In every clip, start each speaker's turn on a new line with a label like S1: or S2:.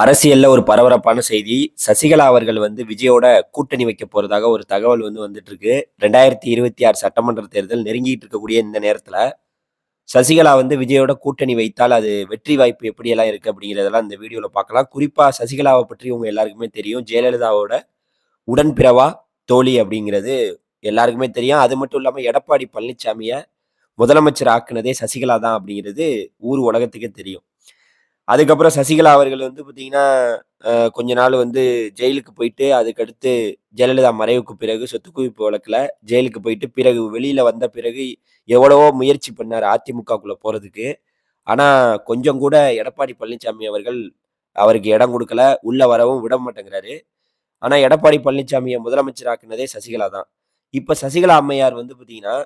S1: அரசியல்ல ஒரு பரபரப்பான செய்தி. சசிகலா அவர்கள் வந்து விஜயோட கூட்டணி வைக்க போறதாக ஒரு தகவல் வந்து வந்துட்டு இருக்கு ரெண்டாயிரத்தி இருபத்தி ஆறு சட்டமன்ற தேர்தல் நெருங்கிட்டு இருக்கக்கூடிய இந்த நேரத்துல சசிகலா வந்து விஜயோட கூட்டணி வைத்தால் அது வெற்றி வாய்ப்பு எப்படியெல்லாம் இருக்கு அப்படிங்கிறதெல்லாம் இந்த வீடியோல பார்க்கலாம். குறிப்பா சசிகலாவை பற்றி உங்க எல்லாருக்குமே தெரியும். ஜெயலலிதாவோட உடன்பிறவா தோழி அப்படிங்கிறது எல்லாருக்குமே தெரியும். அது மட்டும் இல்லாம எடப்பாடி பழனிசாமிய முதலமைச்சர் ஆக்குனதே சசிகலா தான் அப்படிங்கிறது ஊர் உலகத்துக்கே தெரியும். அதுக்கப்புறம் சசிகலா அவர்கள் வந்து பார்த்தீங்கன்னா, கொஞ்ச நாள் வந்து ஜெயிலுக்கு போயிட்டு, அதுக்கடுத்து ஜெயலலிதா மறைவுக்கு பிறகு சொத்து குவிப்பு வழக்குல ஜெயிலுக்கு போயிட்டு, பிறகு வெளியில் வந்த பிறகு எவ்வளவோ முயற்சி பண்ணார் அதிமுகக்குள்ளே போகிறதுக்கு ஆனால் கொஞ்சம் கூட எடப்பாடி பழனிசாமி அவர்கள் அவருக்கு இடம் கொடுக்கல உள்ளே வரவும் விட மாட்டேங்கிறாரு. ஆனால் எடப்பாடி பழனிசாமியை முதலமைச்சர் ஆக்குனதே சசிகலா தான். இப்போ சசிகலா அம்மையார் வந்து பார்த்தீங்கன்னா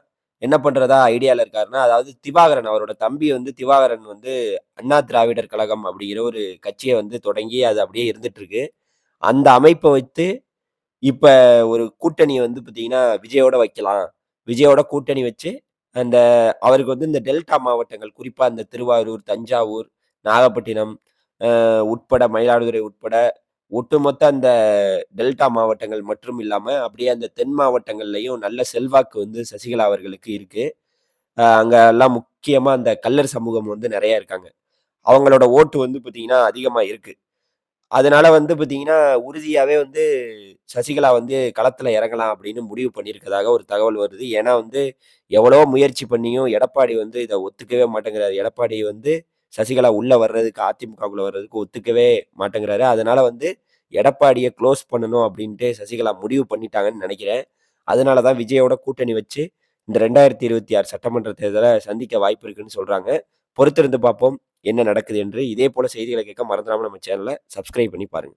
S1: என்ன பண்ணுறதா ஐடியாவில் இருக்காருன்னா, அதாவது திவாகரன் அவரோட தம்பி வந்து திவாகரன் வந்து அண்ணா திராவிடர் கழகம் அப்படிங்கிற ஒரு கட்சியை வந்து தொடங்கி அது அப்படியே இருந்துட்டுருக்கு அந்த அமைப்பை வைத்து இப்போ ஒரு கூட்டணியை வந்து பார்த்தீங்கன்னா, விஜயோட வைக்கலாம். விஜயோட கூட்டணி வச்சு அந்த அவருக்கு வந்து இந்த டெல்டா மாவட்டங்கள் குறிப்பாக இந்த திருவாரூர், தஞ்சாவூர், நாகப்பட்டினம் உட்பட மயிலாடுதுறை உட்பட ஒட்டுமொத்த அந்த டெல்டா மாவட்டங்கள் மற்றும் இல்லாமல் அப்படியே அந்த தென் மாவட்டங்கள்லையும் நல்ல செல்வாக்கு வந்து சசிகலா அவர்களுக்கு இருக்கு. அங்கே எல்லாம் முக்கியமாக அந்த கல்லர் சமூகம் வந்து நிறைய இருக்காங்க. அவங்களோட ஓட்டு வந்து பார்த்தீங்கன்னா, அதிகமாக இருக்கு. அதனால வந்து பார்த்தீங்கன்னா, உறுதியாகவே வந்து சசிகலா வந்து களத்தில் இறங்கலாம் அப்படின்னு முடிவு பண்ணியிருக்கதாக ஒரு தகவல் வருது. ஏன்னா வந்து எவ்வளோ முயற்சி பண்ணியும் எடப்பாடி வந்து இதை ஒத்துக்கவே மாட்டேங்கிறார் எடப்பாடி வந்து சசிகலா உள்ள வர்றதுக்கு அதிமுகக்குள்ள வர்றதுக்கு ஒத்துக்கவே மாட்டேங்கிறாரு. அதனால வந்து எடப்பாடியை க்ளோஸ் பண்ணணும் அப்படின்ட்டு சசிகலா முடிவு பண்ணிட்டாங்கன்னு நினைக்கிறேன் அதனால தான் விஜயோட கூட்டணி வச்சு இந்த 2026 சட்டமன்ற தேர்தலை சந்திக்க வாய்ப்பு இருக்குன்னு சொல்கிறாங்க பொறுத்திருந்து பார்ப்போம் என்ன நடக்குது என்று. இதே போல் செய்திகளை கேட்க மறந்துடாமல் நம்ம சேனலை சப்ஸ்கிரைப் பண்ணி பாருங்க.